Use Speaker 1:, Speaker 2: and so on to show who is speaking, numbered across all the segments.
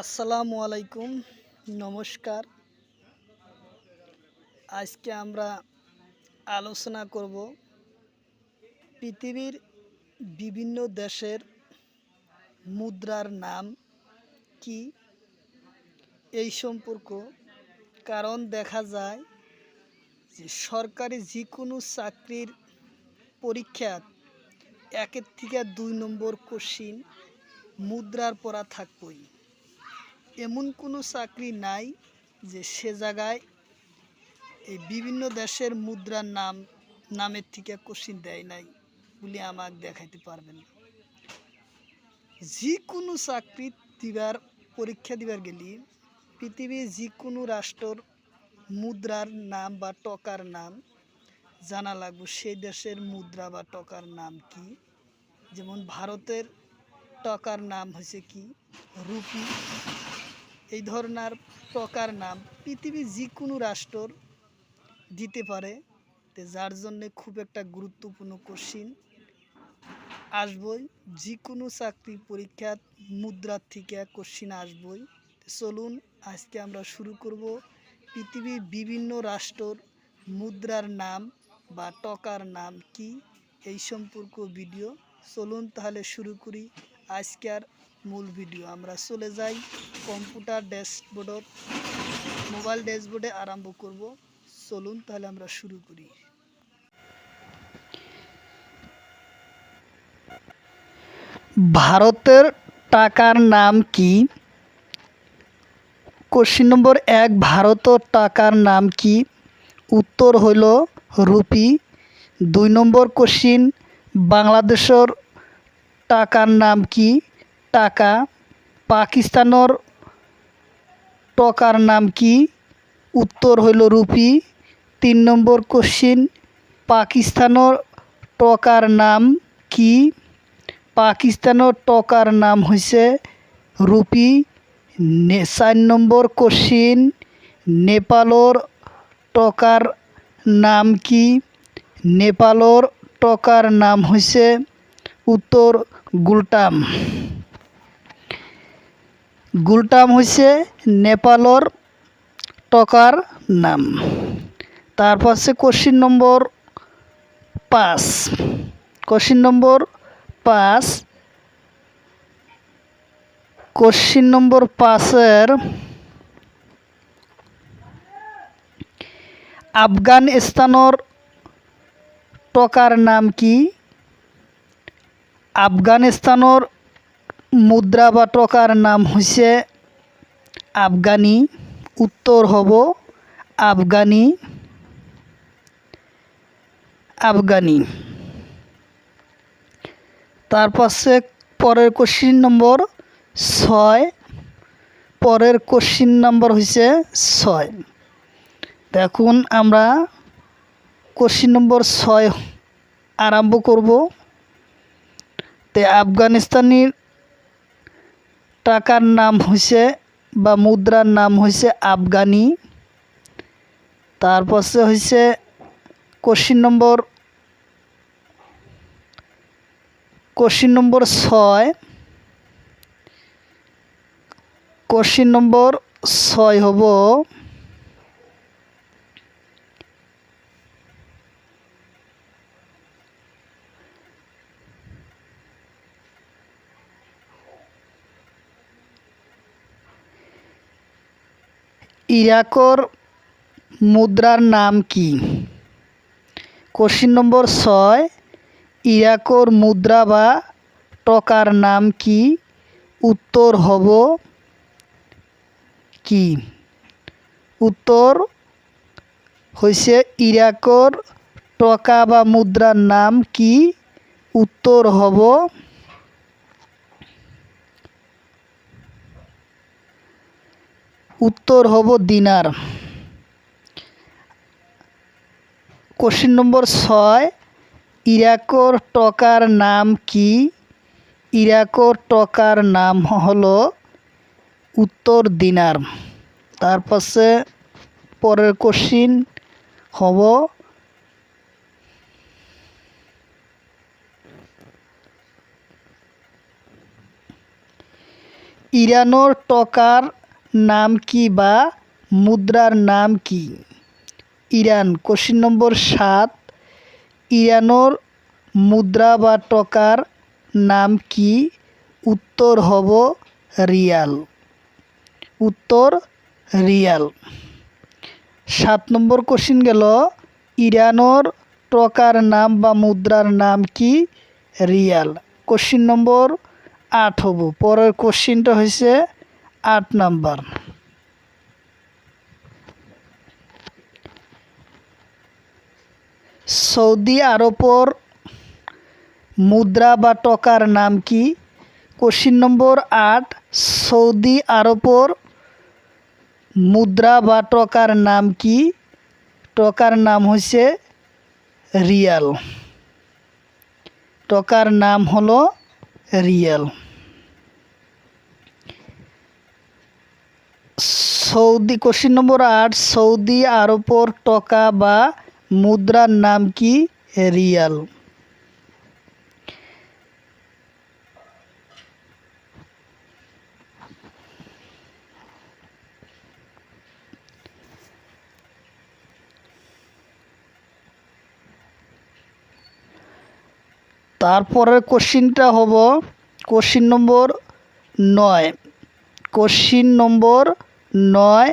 Speaker 1: আসসালামু আলাইকুম, নমস্কার। আজকে আমরা আলোচনা করব পৃথিবীর বিভিন্ন দেশের মুদ্রার নাম কি? এই সম্পর্ক, কারণ দেখা যায় যে সরকারি যে কোনো চাকরির পরীক্ষা একের থেকে দুই নম্বর কোশ্চিন মুদ্রার পড়া থাকবই। এমন কোনো চাকরি নাই যে সে জায়গায় এই বিভিন্ন দেশের মুদ্রার নাম, নামের থেকে কোশ্চিন দেয় নাই বলে আমাকে দেখাইতে পারবেন না। যে কোনো চাকরি দিবার, পরীক্ষা দিবার গেলে, পৃথিবীর যে কোনো রাষ্ট্রর মুদ্রার নাম বা টকার নাম জানা লাগবে, সেই দেশের মুদ্রা বা টকার নাম কি? যেমন ভারতের টকার নাম হয়েছে কি? রুপি। এই ধরনের টকার নাম পৃথিবীর যে কোনো রাষ্ট্রর দিতে পারে। তো যার জন্যে খুব একটা গুরুত্বপূর্ণ কোশ্চিন আসবই, যে কোনো চাকরি পরীক্ষা মুদ্রার থেকে কোশ্চিন আসবই। চলুন, আজকে আমরা শুরু করব পৃথিবীর বিভিন্ন রাষ্ট্রর মুদ্রার নাম বা টকার নাম কি, এই সম্পর্ক ভিডিও চলুন তাহলে শুরু করি আজকের মূল ভিডিও। আমরা চলে যাই কম্পিউটার ড্যাশবোর্ডত। মোবাইল ড্যাশবোর্ডে আরম্ভ করব। চলুন তাহলে আমরা শুরু করি। ভারতের টাকার নাম কি? কোশ্চিন নম্বর এক, ভারতের টাকার নাম কি? উত্তর হইল রুপি। দুই নম্বর কোশ্চিন, বাংলাদেশের টাকার নাম কি? টাকা। পাকিস্তানের টকার নাম কি? উত্তর হইল রুপি। তিন নম্বর কোশ্চিন পাকিস্তানের টকার নাম কি? পাকিস্তানের টকার নাম হয়েছে রুপি। নে, চার নম্বর কোশ্চিন নেপালর টকার নাম কি? নেপালর টকার নাম হয়েছে উত্তর গুলটাম। গুলটাম হয়েছে নেপালর টকার নাম। তারপর হচ্ছে কোশ্চিন নম্বর পাঁচ। কোশ্চিন নম্বর পাঁচ। কোশ্চিন নম্বর পাঁচের আফগানিস্তানের টকার নাম কি? আফগানিস্তানের মুদ্রা বা টকার নাম হয়েছে আফগানি। উত্তর হব আফগানি। আফগানি। তারপর পরের কোশ্চিন নম্বর ছয়। পরের কোশ্চিন নম্বর হয়েছে ছয়। দেখুন, আমরা কোশ্চিন নম্বর ছয় আরম্ভ করব। তে আফগানিস্তানির টাকার নাম হয়েছে বা মুদ্রার নাম হয়েছে আফগানি। তারপর হয়েছে কোশ্চিন নম্বর কোশ্চিন নম্বর ছয়। কোশ্চিন নম্বর ছয় হব ইরাকর মুদ্রার নাম কি? কোশ্চিন নম্বর ছয়, ইরাকর মুদ্রা বা টকার নাম কি? উত্তর হব কি? উত্তর হয়েছে ইরাকর টকা বা মুদ্রার নাম কি? উত্তর হব উত্তর হব দিনার। কোশ্চিন নম্বর ছয়, ইরাকর টকার নাম কি? ইরাকর টকার নাম হলো উত্তর দিনার। তারপরে পরের কোশ্চিন হব ইরানোর টকার নাম কি বা মুদ্রার নাম কি? ইরান, কোশ্চিন নম্বর সাত। ইরানোর মুদ্রা বা টকার নাম কি? উত্তর হব রিয়াল। উত্তর রিয়াল। সাত নম্বর কোশ্চিন গেল, ইরানোর টকার নাম বা মুদ্রার নাম কি? রিয়াল। কোশ্চিন নম্বর আট হব। পরের কোশ্চিনটা হয়েছে আট নাম্বার। সৌদি আরবর মুদ্রা বা টকার নাম কি? কোশ্চিন নম্বর আট, সৌদি আরবর মুদ্রা বা টকার নাম কি? টকার নাম হচ্ছে রিয়াল। টকার নাম হলো রিয়াল। সৌদি কোশ্চিন নম্বর আট, সৌদি আরবর টকা বা মুদ্রার নাম কি? রিয়াল। তারপরের কোশ্চিনটা হব, কোশ্চিন নম্বর নয়। কোশ্চিন নম্বর নয়।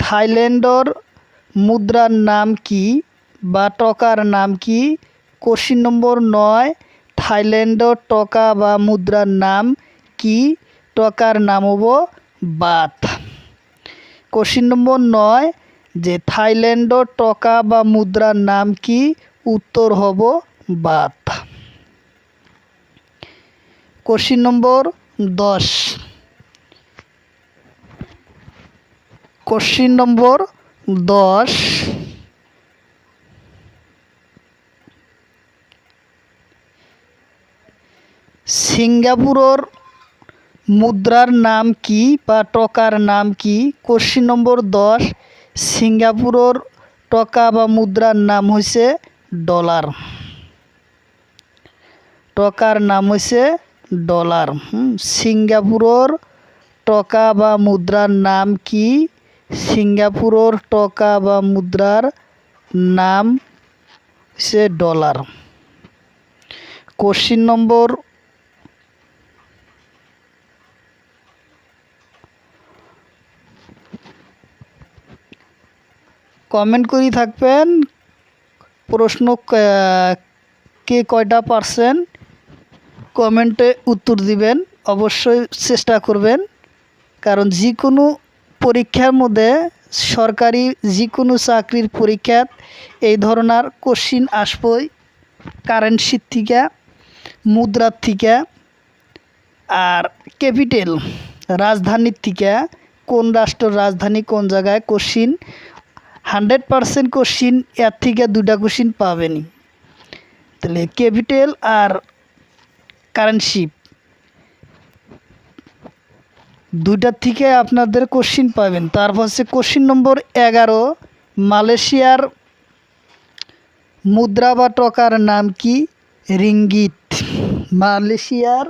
Speaker 1: থাইল্যান্ডর মুদ্রার নাম কি বা টকার নাম কি? কোশ্চিন নম্বর নয়। থাইল্যান্ডর টকা বা মুদ্রার নাম কি? টকার নাম হব বাথ কোশ্চিন নম্বর নয়। যে থাইল্যান্ডর টকা বা মুদ্রার নাম কি? উত্তর হব বাথ কোশ্চিন নম্বর দশ। কোশ্চিন নম্বর দশ। সিঙ্গাপুরের মুদ্রার নাম কি বা টকার নাম কি? কোশ্চিন নম্বর দশ। সিঙ্গাপুরের টকা বা মুদ্রার নাম হয়েছে ডলার। টকার নাম হয়েছে ডলার। সিঙ্গাপুরের টকা বা মুদ্রার নাম কি সিঙ্গাপুরের টকা বা মুদ্রার নাম হচ্ছে ডলার। কোশ্চিন নম্বর, কমেন্ট করি থাকবেন। প্রশ্ন কে কয়টা পারছেন কমেন্টে উত্তর দিবেন। অবশ্যই চেষ্টা করবেন। কারণ যে কোনো পরীক্ষার মধ্যে সরকারি যে কোনো চাকরির পরীক্ষাত এই ধরনের কোশ্চিন আসবই। কারেন্সির থেকে, মুদ্রার থেকে আর ক্যাপিটাল রাজধানীর থেকে, কোন রাষ্ট্রের রাজধানী কোন জায়গায় কোশ্চিন হান্ড্রেড পারসেন্ট কোশ্চিন এর থেকে দুটা কোশ্চিন পাবেনি তাহলে ক্যাপিটাল আর কারেন্সি দুইটার থেকে আপনাদের কোশ্চিন পাবেন। তারপর হচ্ছে কোশ্চিন নম্বর এগারো, মালয়েশিয়ার মুদ্রা বা টকার নাম কি? রিঙ্গিত। মালয়েশিয়ার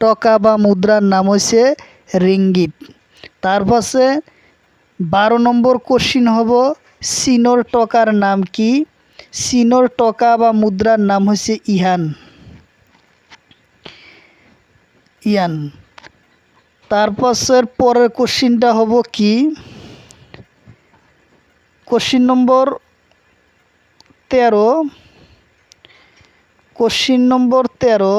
Speaker 1: টকা বা মুদ্রার নাম হচ্ছে রিঙ্গিত। তারপর বারো নম্বর কোশ্চিন হব, চীনর টকার নাম কি? চীনর টকা বা মুদ্রার নাম হচ্ছে ইহান। ইয়ান তারপর পরের কোশ্চিনটা হব কি? কোশ্চিন নম্বর তেরো। কোশ্চিন নম্বর তেরো।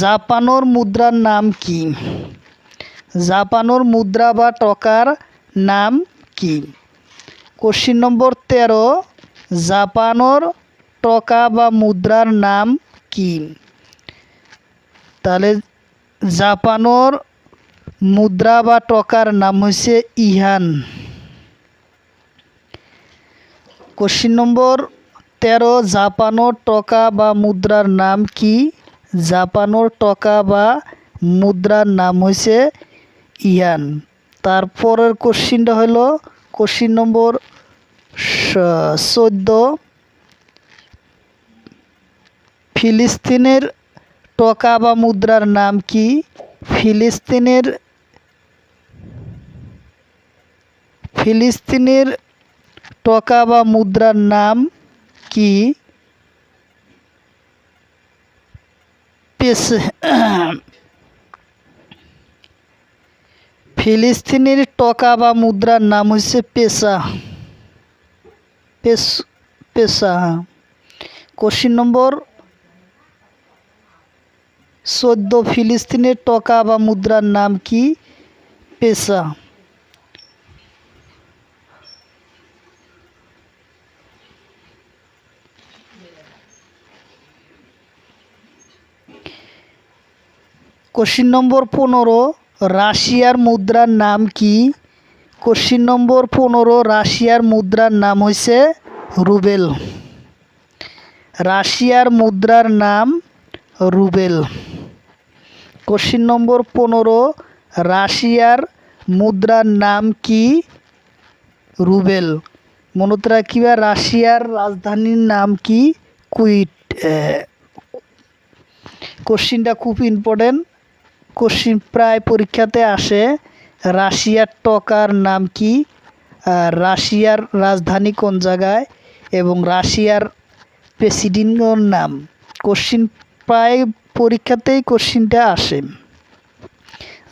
Speaker 1: জাপানোর মুদ্রার নাম কি? জাপানোর মুদ্রা বা টকার নাম কি? কোশ্চিন নম্বর তেরো, জাপানোর টকা বা মুদ্রার নাম কি? তাহলে জাপানোর মুদ্রা বা টকার নাম হচ্ছে ইহান। কোশ্চিন নম্বর তেরো, জাপানোর টকা বা মুদ্রার নাম কি? জাপানোর টকা বা মুদ্রার নাম হচ্ছে ইয়ান তারপরের কোশ্চিনটা হলো কোশ্চিন নম্বর চোদ্দ। ফিলিস্তিনের টাকা বা মুদ্রার নাম কি? ফিলিস্তিনের ফিলিস্তিনের টাকা বা মুদ্রার নাম কি? পেস ফিলিস্তিনের টাকা বা মুদ্রার নাম হচ্ছে পেশা পেস পেশা হ্যাঁ। কোশ্চিন নম্বর, চোদ্দ ফিলিস্তিনের টাকা বা মুদ্রার নাম কি? পেশা কোশ্চিন নম্বর পনেরো রাশিয়ার মুদ্রার নাম কি? কোশ্চিন নম্বর পনেরো, রাশিয়ার মুদ্রার নাম হচ্ছে রুবেল। রাশিয়ার মুদ্রার নাম রুবেল। কোশ্চিন নম্বর পনেরো, রাশিয়ার মুদ্রার নাম কি? রুবেল। মনত রাখিবা, রাশিয়ার রাজধানীর নাম কি? কুইট কোশ্চিনটা খুব ইম্পর্টেন্ট কোশ্চিন প্রায় পরীক্ষাতে আসে। রাশিয়ার টকার নাম কি? রাশিয়ার রাজধানী কোন জায়গায়? এবং রাশিয়ার প্রেসিডেন্টের নাম? কোশ্চিন প্রায় পরীক্ষাতেই কোশ্চিনটা আসে।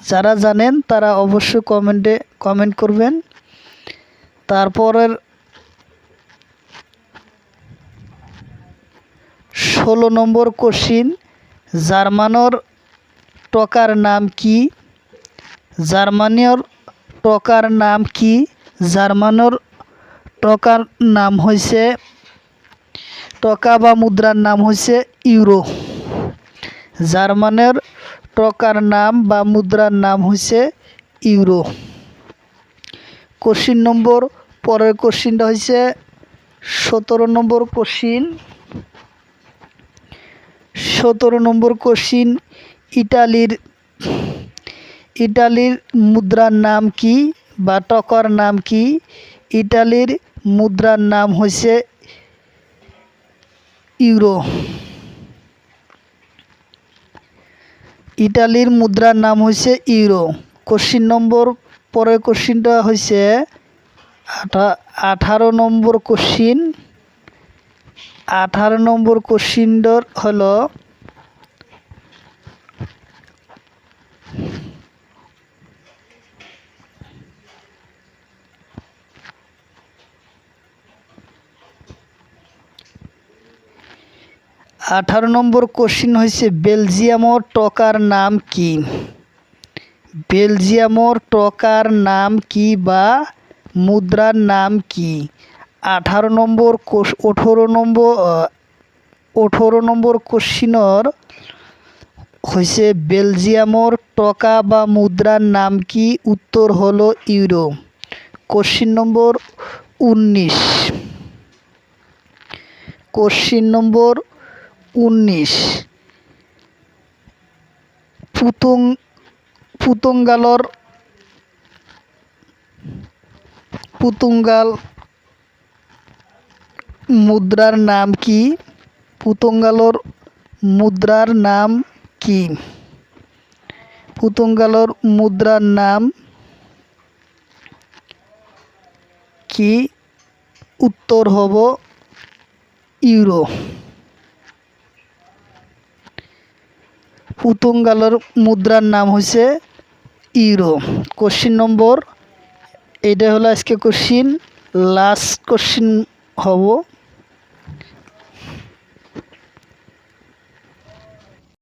Speaker 1: যারা জানেন তারা অবশ্যই কমেন্টে কমেন্ট করবেন। তারপরের ষোলো নম্বর কোশ্চিন, জার্মানর টকার নাম কি? জার্মানির টকার নাম কি? জার্মানর টকার নাম হয়েছে টকা বা মুদ্রার নাম হয়েছে ইউরো। জার্মানের টকার নাম বা মুদ্রার নাম হয়েছে ইউরো। কোশ্চিন নম্বর পরের কোশ্চিনটা হয়েছে সতেরো নম্বর কোশ্চিন। সতেরো নম্বর কোশ্চিন ইটালির ইটালির মুদ্রার নাম কি বা টকার নাম কি? ইটালির মুদ্রার নাম হয়েছে ইউরো। ইটালির মুদ্রার নাম হয়েছে ইউরো। কোশ্চিন নম্বর, পরের কোশ্চিনটা হয়েছে আঠা, আঠারো নম্বর কোশ্চিন। আঠারো নম্বর কোশ্চিনটার হলো আঠারো নম্বর কোশ্চিন হয়েছে বেলজিয়ামর টকার নাম কি? বেলজিয়ামর টকার নাম কি বা মুদ্রার নাম কি? আঠারো নম্বর কোশ আঠেরো নম্বর আঠেরো নম্বর কোশ্চিনর হয়েছে বেলজিয়ামর টকা বা মুদ্রার নাম কি? উত্তর হলো ইউরো। কোশ্চিন নম্বর উনিশ। কোশ্চিন নম্বর উনিশ। পুতুং পুতুঙ্গালর পুতুঙ্গাল মুদ্রার নাম কি? পুতুঙ্গালর মুদ্রার নাম কি? পুতুঙ্গালর মুদ্রার নাম কি? উত্তর হব ইউরো। পুতুঙ্গালর মুদ্রার নাম হয়েছে ইউরো। কোশ্চিন নম্বর এটা হলো আজকে কোশ্চিন লাস্ট কোশ্চিন হব।